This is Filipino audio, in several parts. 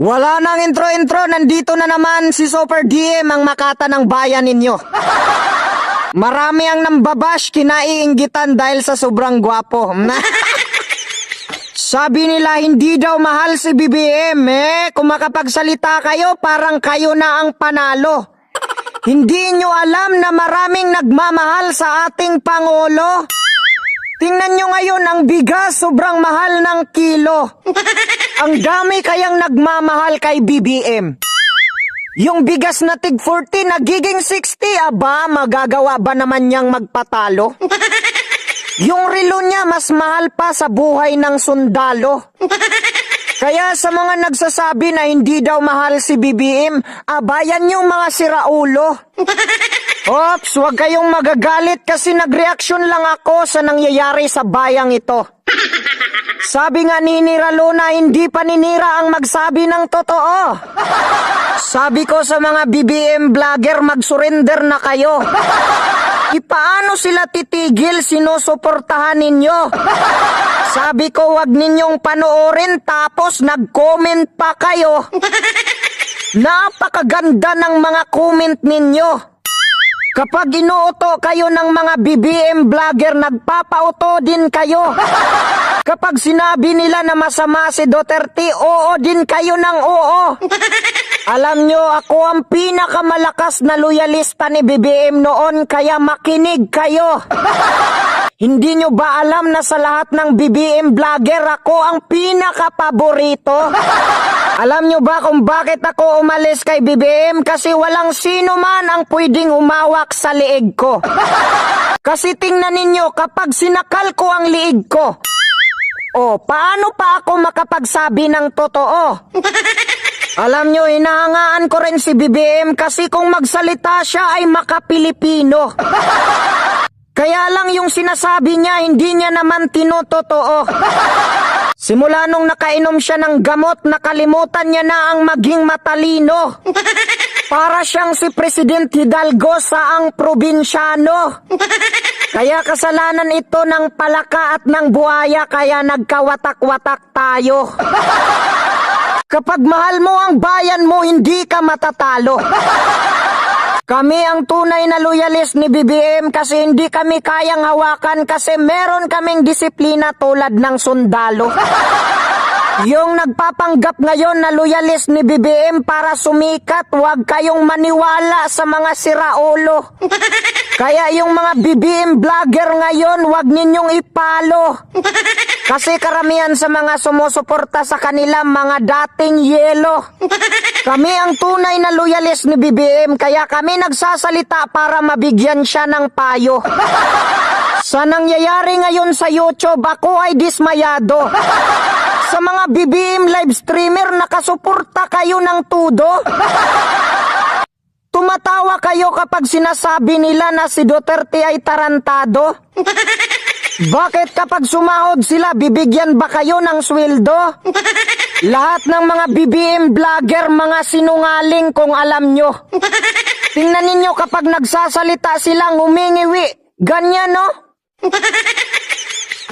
Wala nang intro-intro, nandito na naman si Super DM ang makata ng bayan ninyo. Marami ang nambabash, kinaiinggitan dahil sa sobrang gwapo. Sabi nila hindi daw mahal si BBM eh. Kung makapagsalita kayo, parang kayo na ang panalo. Hindi nyo alam na maraming nagmamahal sa ating Pangulo? Tingnan nyo ngayon ang bigas, sobrang mahal ng kilo. Ang dami kayang nagmamahal kay BBM. Yung bigas na tig 40 nagiging 60, aba magagawa ba naman niyang magpatalo? Yung relo niya mas mahal pa sa buhay ng sundalo. Kaya sa mga nagsasabi na hindi daw mahal si BBM, abayan yung mga siraulo. Ops, huwag kayong magagalit kasi nagreaksyon lang ako sa nangyayari sa bayang ito. Sabi nga ni Nira Luna, hindi paninira ang magsabi ng totoo. Sabi ko sa mga BBM vlogger, mag-surrender na kayo. Ipaano sila titigil sinusuportahan ninyo? Sabi ko wag ninyong panoorin tapos nag-comment pa kayo. Napakaganda ng mga comment ninyo. Kapag inuuto kayo ng mga BBM vlogger, nagpapauto din kayo. Kapag sinabi nila na masama si Duterte, oo din kayo ng oo. Alam nyo, ako ang pinakamalakas na loyalista ni BBM noon, kaya makinig kayo. Hindi nyo ba alam na sa lahat ng BBM vlogger ako ang pinaka-paborito? Alam nyo ba kung bakit ako umalis kay BBM? Kasi walang sino man ang pwedeng umawak sa liig ko. Kasi tingnan ninyo, kapag sinakal ko ang liig ko, oh, paano pa ako makapagsabi ng totoo? Alam nyo, hinahangaan ko rin si BBM kasi kung magsalita siya ay makapilipino. Kaya lang yung sinasabi niya, hindi niya naman tinutotoo. Simula nung nakainom siya ng gamot, nakalimutan niya na ang maging matalino. Para siyang si President Hidalgo sa ang probinsyano. Kaya kasalanan ito ng palaka at ng buhaya kaya nagkawatak-watak tayo. Kapag mahal mo ang bayan mo, hindi ka matatalo. Kami ang tunay na loyalist ni BBM kasi hindi kami kayang hawakan kasi meron kaming disiplina tulad ng sundalo. Yung nagpapanggap ngayon na loyalist ni BBM para sumikat, huwag kayong maniwala sa mga siraulo. Kaya yung mga BBM vlogger ngayon, huwag ninyong ipalo. Kasi karamihan sa mga sumusuporta sa kanila mga dating yelo. Kami ang tunay na loyalist ni BBM kaya kami nagsasalita para mabigyan siya ng payo. Sa nangyayari ngayon sa YouTube, ako ay dismayado. Sa mga BBM live streamer, nakasuporta kayo ng tudo. Tumatawa kayo kapag sinasabi nila na si Duterte ay tarantado? Bakit kapag sumahod sila, bibigyan ba kayo ng sweldo? Lahat ng mga BBM vlogger, mga sinungaling kung alam nyo. Tingnan ninyo kapag nagsasalita silang humingiwi. Ganyan, no?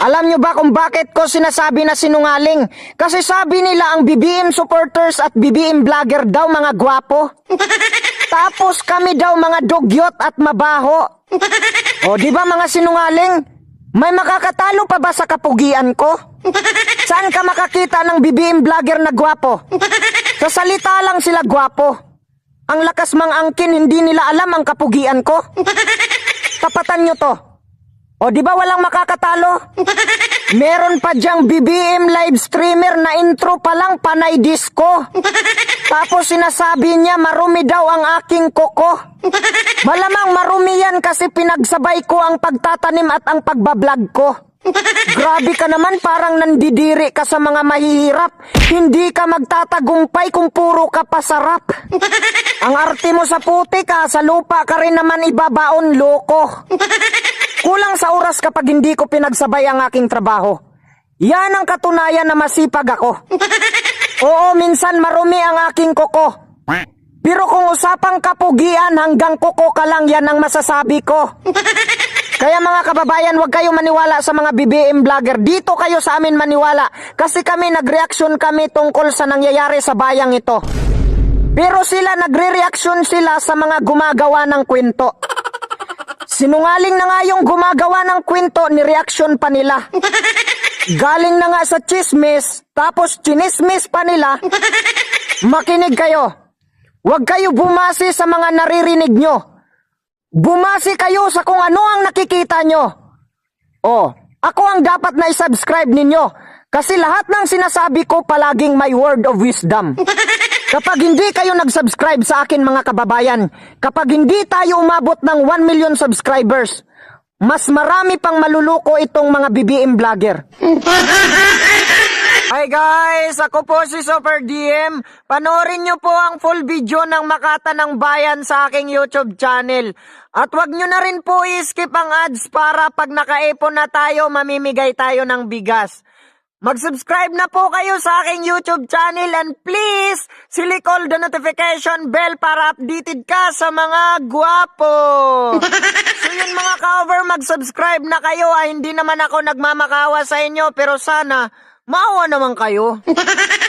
Alam nyo ba kung bakit ko sinasabi na sinungaling? Kasi sabi nila ang BBM supporters at BBM vlogger daw mga gwapo. Tapos kami daw mga dugyot at mabaho. O di ba mga sinungaling? May makakatalo pa ba sa kapugian ko? Saan ka makakita ng BBM vlogger na gwapo? Sa salita lang sila gwapo. Ang lakas mang angkin, hindi nila alam ang kapugian ko. Tapatan nyo to. O di ba walang makakatalo? Meron pa diyang BBM live streamer na intro pa lang panay disco. Tapos sinasabi niya marumi daw ang aking koko. Malamang marumi yan kasi pinagsabay ko ang pagtatanim at ang pagbablog ko. Grabe ka naman parang nandidiri ka sa mga mahihirap. Hindi ka magtatagumpay kung puro ka pasarap. Ang arte mo sa puti ka, sa lupa ka rin naman ibabaon loko. Kulang sa oras kapag hindi ko pinagsabay ang aking trabaho. Yan ang katunayan na masipag ako. Oo, minsan marumi ang aking koko. Pero kung usapang kapugian hanggang kuko ka lang yan ang masasabi ko. Kaya mga kababayan, huwag kayo maniwala sa mga BBM vlogger. Dito kayo sa amin maniwala. Kasi kami nagreaksyon kami tungkol sa nangyayari sa bayang ito. Pero sila nagre-reaction sila sa mga gumagawa ng kwento. Sinungaling na nga yung gumagawa ng kwento ni reaction pa nila. Galing na nga sa chismis, tapos chinismis pa nila. Makinig kayo. Huwag kayo bumasi sa mga naririnig nyo. Bumasi kayo sa kung ano ang nakikita nyo. Oh, ako ang dapat na i-subscribe ninyo. Kasi lahat ng sinasabi ko palaging may word of wisdom. Kapag hindi kayo nag-subscribe sa akin mga kababayan, kapag hindi tayo umabot ng 1 million subscribers, mas marami pang maluluko itong mga BBM vlogger. Hi guys! Ako po si Super DM. Panoorin nyo po ang full video ng Makata ng Bayan sa aking YouTube channel. At wag nyo na rin po i-skip ang ads para pag nakaipon na tayo, mamimigay tayo ng bigas. Mag-subscribe na po kayo sa aking YouTube channel and please, silik all the notification bell para updated ka sa mga guwapo. so yun mga cover, mag-subscribe na kayo. Ay, hindi naman ako nagmamakawa sa inyo pero sana maawa naman kayo.